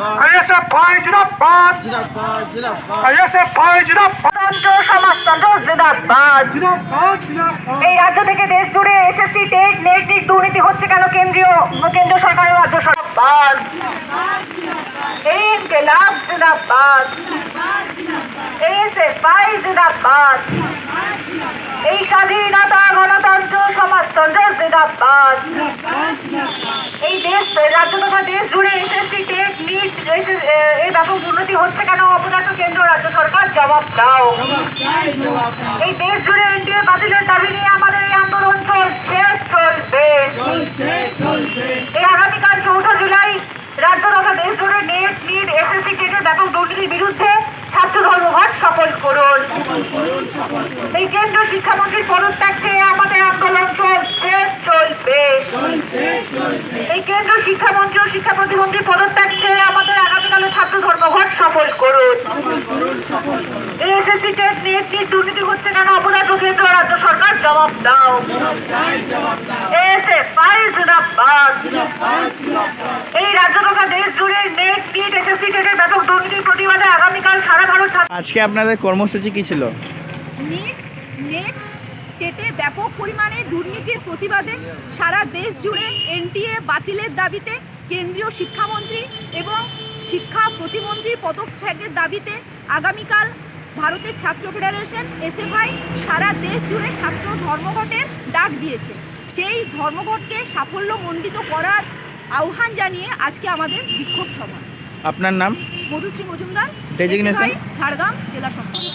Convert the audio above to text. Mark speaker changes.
Speaker 1: জিন্দাবাদ
Speaker 2: জিন্দাবাদ জিন্দাবাদ
Speaker 1: আইএসএফআই জিন্দাবাদ
Speaker 3: তন্ত্র সমাজতন্ত্র জিন্দাবাদ এই রাজ্য থেকে দেশ জুড়ে এসএসসি টেট নেট দুর্নীতি হচ্ছে কেন কেন্দ্রীয়? কেন্দ্রীয় সরকার রাজ্য সরকার? এই ইনকেলাব জিন্দাবাদ। এসএফআই জিন্দাবাদ। এই স্বাধীনতা গণতন্ত্র সমাজতন্ত্র জিন্দাবাদ। এই দেশ রাজ্য তথা দেশ জুড়ে এসএসসি এই ব্যাপক দুর্নীতি হচ্ছে কেন? অপদার্থ কেন্দ্র, রাজ্য সরকার জবাব দাও। এই দেশ জুড়ে এনডিএ বাতিলের দাবি নিয়ে আমাদের এই আন্দোলন চলছে, চলবে। এই আগামীকাল চৌঠা জুলাই, রাজ্য তথা দেশ জুড়ে নেট নিট এসএসসি টেটের ব্যাপক দুর্নীতির বিরুদ্ধে ছাত্র ধর্মঘট সফল করুন। এই কেন্দ্র শিক্ষামন্ত্রীর পদত্যাগ চেয়ে আমাদের আন্দোলন চলছে, চলবে। এই কেন্দ্র শিক্ষামন্ত্রী ও পদত্যাগ চেয়ে আমাদের আগামীকালে ছাত্র ধর্মঘট সফল করুন এসএসসি টেট নেট নিট দুর্নীতি হচ্ছে কেন? অপরাধ কেন্দ্র রাজ্য সরকার? জবাব দাও। জিন্দাবাদ। এই রাজ্য তথা দেশ জুড়ে নেট নিট এসএসসি টেটের ব্যাপক দুর্নীতির প্রতিবাদে আগামীকাল সারা ভারত
Speaker 2: আজকে আপনাদের কর্মসূচি কি ছিল?
Speaker 4: নিট নেট কেটে ব্যাপক পরিমাণে দুর্নীতির প্রতিবাদে সারা দেশ জুড়ে এনটিএ বাতিলের দাবিতে কেন্দ্রীয় শিক্ষামন্ত্রী এবং শিক্ষা প্রতিমন্ত্রীর পদত্যাগের দাবিতে আগামীকাল ভারতের ছাত্র ফেডারেশন এসএফআই সারা দেশ জুড়ে ছাত্র ধর্মঘটের ডাক দিয়েছে। সেই ধর্মঘটকে সাফল্যমণ্ডিত করার আহ্বান জানিয়ে আজকে আমাদের বিক্ষোভ সভা।
Speaker 2: আপনার নাম?
Speaker 4: মধুশ্রী মজুমদার ঝাড়গ্রাম জেলা সম্পাদক।